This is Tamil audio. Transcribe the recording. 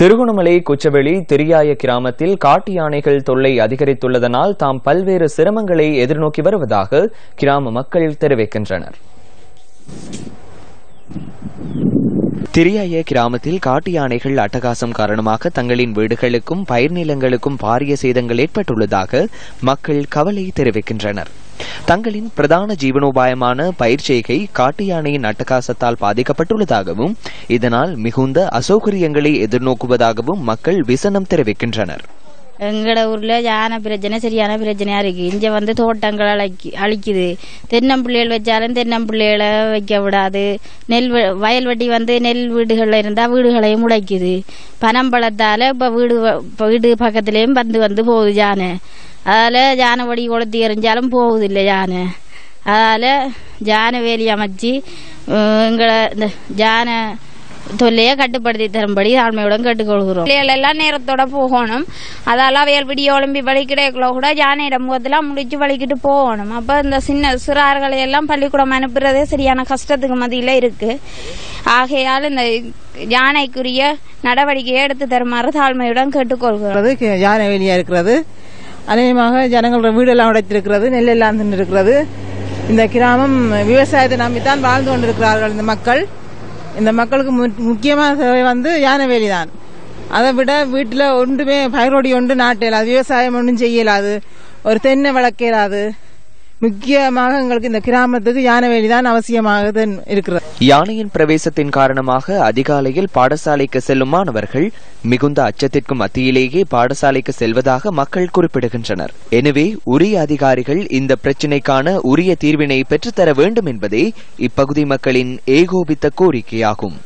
திருகோணமலை குச்சவெளி திரியாய கிராமத்தில் காட்டு யானைகள் தொல்லை அதிகரித்துள்ளதனால் தாம் பல்வேறு சிரமங்களை எதிர்நோக்கி வருவதாக கிராம மக்கள் தெரிவிக்கின்றனர். திரியாய கிராமத்தில் காட்டு யானைகள் அட்டகாசம் காரணமாக தங்களின் வீடுகளுக்கும் பயிர் நிலங்களுக்கும் பாரிய சேதங்கள் ஏற்பட்டுள்ளதாக மக்கள் கவலை தெரிவிக்கின்றனர். தங்களின் பிரதான ஜீவனோபாயமான பயிர் செய்கை காட்டு யானையின் அட்டகாசத்தால் பாதிக்கப்பட்டுள்ளதாகவும் இதனால் மிகுந்த அசௌகரியங்களை எதிர்நோக்குவதாகவும் மக்கள் விசனம் தெரிவிக்கின்றனர். எங்கட ஊர்ல யானை பிரச்சனை சரியான பிரச்சனையா இருக்கு. இங்க வந்து தோட்டங்கள் அழைக்கி அழிக்குது. தென்னம்பிள்ளைகள் வச்சாலும் தென்னம்பிள்ளைகளை வைக்க விடாது. நெல் வயல் வட்டி வந்து நெல் வீடுகள்ல இருந்தா வீடுகளையும் உடைக்குது. பனம்பழத்தால இப்ப வீடு வீடு பக்கத்துலயும் வந்து வந்து போகுது யானை. அதால யானை வடி கொளுத்தி எறிஞ்சாலும் போகுது இல்லை யானை. அதால ஜான வேலி அமைச்சு எங்களை இந்த யானை தொல்லையை கட்டுப்படுத்தி தரும்படி தாழ்மையுடன் கேட்டுக்கொள்கிறோம். பிள்ளைகள் எல்லாம் நேரத்தோட போகணும். அதால வேல்பிடி விடிய ஒலிம்பி கூட யானையிட முகத்துல முடிச்சு வலிக்கிட்டு போகணும். அப்ப இந்த சின்ன சிறார்களை எல்லாம் பள்ளிக்கூடம் அனுப்புறதே சரியான கஷ்டத்துக்கு மத்தியில இருக்கு. ஆகையால் இந்த யானைக்குரிய நடவடிக்கையை எடுத்து தருமாறு தாழ்மையுடன் கேட்டுக்கொள்கிறது யானை வெளியா இருக்கிறது. அநேகமாக ஜனங்களோட வீடெல்லாம் உடைத்திருக்கிறது நெல் எல்லாம் தின்னு இருக்கிறது இந்த கிராமம் விவசாயத்தை நம்பித்தான் வாழ்ந்து கொண்டிருக்கிறார்கள் இந்த மக்கள். இந்த மக்களுக்கு மு- முக்கியமான சேவை வந்து யானை வேலி தான் அதை விட வீட்டில் ஒன்றுமே பயிரோடி ஒன்று நாட்டு விவசாயம் ஒன்றும் செய்யலாது. ஒரு தென்னை வளர்க்கலாது முக்கியமாக எங்களுக்கு இந்த கிராமத்துக்கு யானை வேலி தான் அவசியமாக இருக்கிறது. யானையின் பிரவேசத்தின் காரணமாக அதிகாலையில் பாடசாலைக்கு செல்லும் மாணவர்கள் மிகுந்த அச்சத்திற்கு மத்தியிலேயே பாடசாலைக்கு செல்வதாக மக்கள் குறிப்பிடுகின்றனர். எனவே உரிய அதிகாரிகள் இந்த பிரச்சினைக்கான உரிய தீர்வினை பெற்றுத்தர வேண்டும் என்பதே இப்பகுதி மக்களின் ஏகோபித்த கோரிக்கையாகும்.